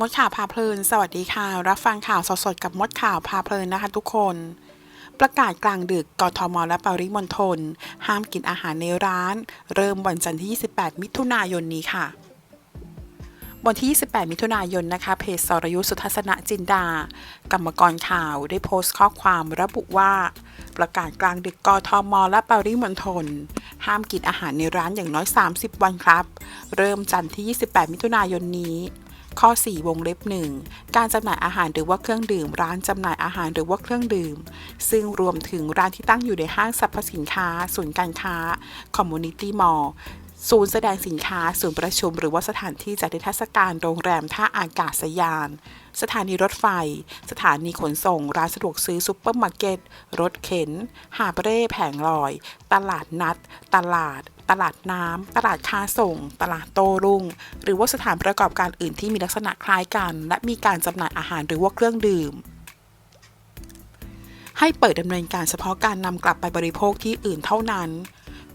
มดข่าวพาเพลิน สวัสดีค่ะ รับฟังข่าวสดๆกับมดข่าวพาเพลินนะคะทุกคน ประกาศกลางดึกกทมและปริมณฑลห้ามกินอาหารในร้าน เริ่มวันจันทร์ที่ 28 มิถุนายนนี้ค่ะวันที่ 28 มิถุนายนนะคะ เพจสรยุทธสุทัศนจินดา กรรมกรข่าวได้โพสต์ข้อความระบุว่า ประกาศกลางดึกกทม และปริมณฑลห้ามกินอาหารในร้านอย่างน้อย 30 วันครับ เริ่มจันทร์ที่ 28 มิถุนายนนี้ ข้อ 4 วงเล็บ 1 การจำหน่ายอาหารหรือว่าเครื่องดื่ม ร้านจำหน่ายอาหารหรือว่าเครื่องดื่ม ซึ่งรวมถึงร้านที่ตั้งอยู่ในห้างสรรพสินค้า ศูนย์การค้า คอมมูนิตี้มอลล์ศูนย์แสดงสินค้า ศูนย์ประชุม หรือว่าสถานที่จัดนิทรรศการโรงแรมท่าอากาศยาน สถานีรถไฟ สถานีขนส่ง ร้านสะดวกซื้อซุปเปอร์มาร์เก็ต รถเข็น หาบเร่แผงลอย ตลาดนัด ตลาด ตลาดน้ำ ตลาดค้าส่ง ตลาดโต้รุ่ง หรือว่าสถานประกอบการอื่นที่มีลักษณะคล้ายกัน และมีการจำหน่ายอาหารหรือว่าเครื่องดื่ม ให้เปิดดำเนินการเฉพาะการนำกลับไปบริโภคที่อื่นเท่านั้น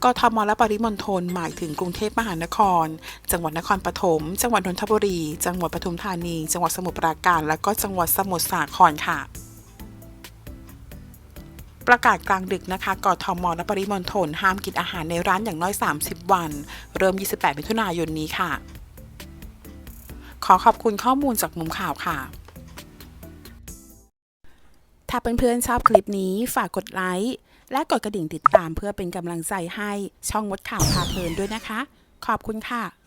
กทมและปริมณฑลหมายถึงกรุงเทพมหานคร จังหวัดนครปฐม จังหวัดนนทบุรี จังหวัดปทุมธานี จังหวัดสมุทรปราการ และก็จังหวัดสมุทรสาครค่ะ ประกาศกลางดึกนะคะกทมและปริมณฑลห้ามกินอาหารในร้านอย่างน้อย 30 วัน เริ่ม 28 มิถุนายนนี้ค่ะ ขอขอบคุณข้อมูลจากมุมข่าวค่ะ ถ้าเพื่อนๆชอบคลิปนี้ฝากกดไลค์และกดกระดิ่งติดตามเพื่อเป็นกำลังใจให้ช่องมดข่าวพาเพลินด้วยนะคะ ขอบคุณค่ะ